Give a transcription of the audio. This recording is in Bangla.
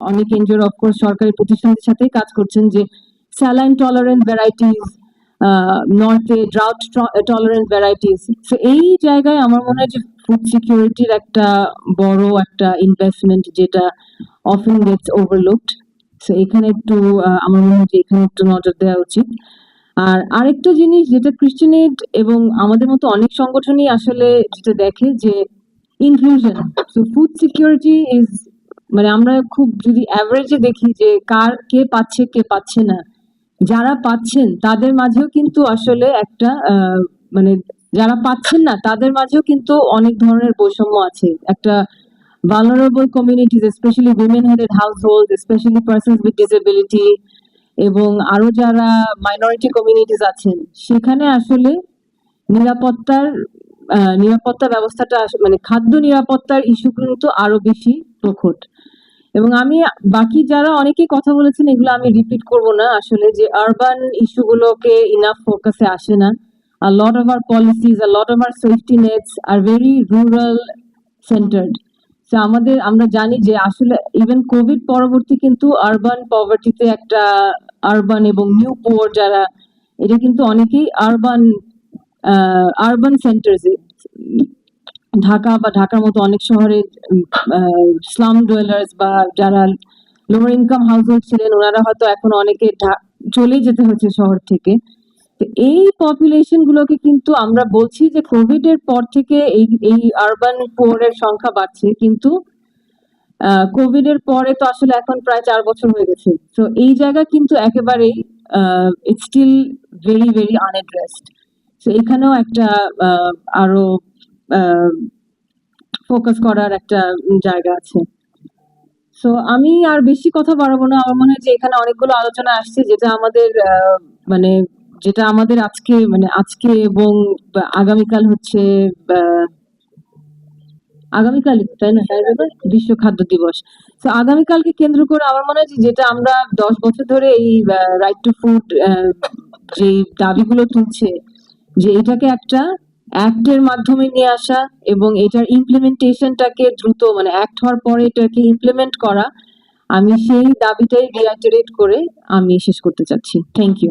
অনেক এনজিওর অফকোর্স সরকারি প্রতিষ্ঠানের সাথেই কাজ করছেন যে স্যালাইন টলারেন্ট ভ্যারাইটিস নর্থে ড্রাউট টলারেন্ট ভ্যারাইটিস তো এই জায়গায় আমার মনে হয় যে ফুড সিকিউরিটির একটা বড় একটা ইনভেস্টমেন্ট যেটা অফেন গেটস ওভারলুকড সো এখানে একটু আমার মনে হয় যে এখানে একটু নজর দেওয়া উচিত। আর আরেকটা জিনিস যেটা ক্রিশ্চিয়ান এড এবং আমাদের মতো অনেক সংগঠনই আসলে যেটা দেখে যে inclusion so food security is মানে আমরা খুব যদি অ্যাভারেজে দেখি যে কার কে পাচ্ছে কে পাচ্ছে না, যারা পাচ্ছেন তাদের মাঝেও কিন্তু আসলে একটা মানে যারা পাচ্ছেন না তাদের মাঝেও কিন্তু অনেক ধরনের বৈষম্য আছে। একটা vulnerable communities, especially women headed households especially persons with disability এবং আরও যারা মাইনরিটি কমিউনিটিজ আছেন, সেখানে আসলে নিরাপত্তার নিরাপত্তা ব্যবস্থাটা মানে খাদ্য নিরাপত্তার ইস্যু কিন্তু আরও বেশি প্রকট এবং আমি বাকি যারা অনেকেই কথা বলেছেন, এগুলো আমি রিপিট করব না। আসলে যে আরবান ইস্যুগুলোকে ইনাফ ফোকাসে আসে না। A lot of our policies, a lot of our safety nets are very rural centered তো আমাদের, আমরা জানি যে আসলে ইভেন কোভিড পরবর্তী কিন্তু আরবান পভার্টিতে একটা আরবান এবং নিউ পোর যারা, এটা কিন্তু অনেকেই আরবান আরবান সেন্টার্সে ঢাকা বা ঢাকার মতো অনেক শহরে স্লাম ডুয়েলার্স বা যারা লোয়ার ইনকাম হাউসহোল্ড ছিলেন, ওনারা হয়তো এখন অনেকে চলে যেতে হচ্ছে শহর থেকে। তো এই পপুলেশন গুলোকে কিন্তু আমরা বলছি যে কোভিড এর পর থেকে এই এই আরবান পোরের সংখ্যা বাড়ছে, কিন্তু কোভিড এর পরে তো আসলে এখন প্রায় চার বছর হয়ে গেছে। তো এই জায়গা কিন্তু একেবারেই it's still very very unaddressed তো এখানেও একটা আরও ফোকাস করার একটা জায়গা আছে। সো আমি আর বেশি কথা বাড়াবো না। আমার মনে হয় যে এখানে অনেকগুলো আলোচনা আসছে যেটা আমাদের মানে যেটা আমাদের আজকে মানে আজকে এবং আগামীকাল হচ্ছে আগামীকাল, তাই না? দাদা? বিশ্ব খাদ্য দিবস। তো আগামীকালকে কেন্দ্র করে আমার মনে হয় যেটা আমরা দশ বছর ধরে এই রাইট টু ফুড যে দাবিগুলো তুলছে, যে এটাকে একটা অ্যাক্টের মাধ্যমে নিয়ে আসা এবং এটার ইমপ্লিমেন্টেশনটাকে দ্রুত মানে অ্যাক্ট হওয়ার পরে এটাকে ইমপ্লিমেন্ট করা, আমি সেই দাবিটাই রিয়াটারেট করে আমি শেষ করতে চাচ্ছি। Thank you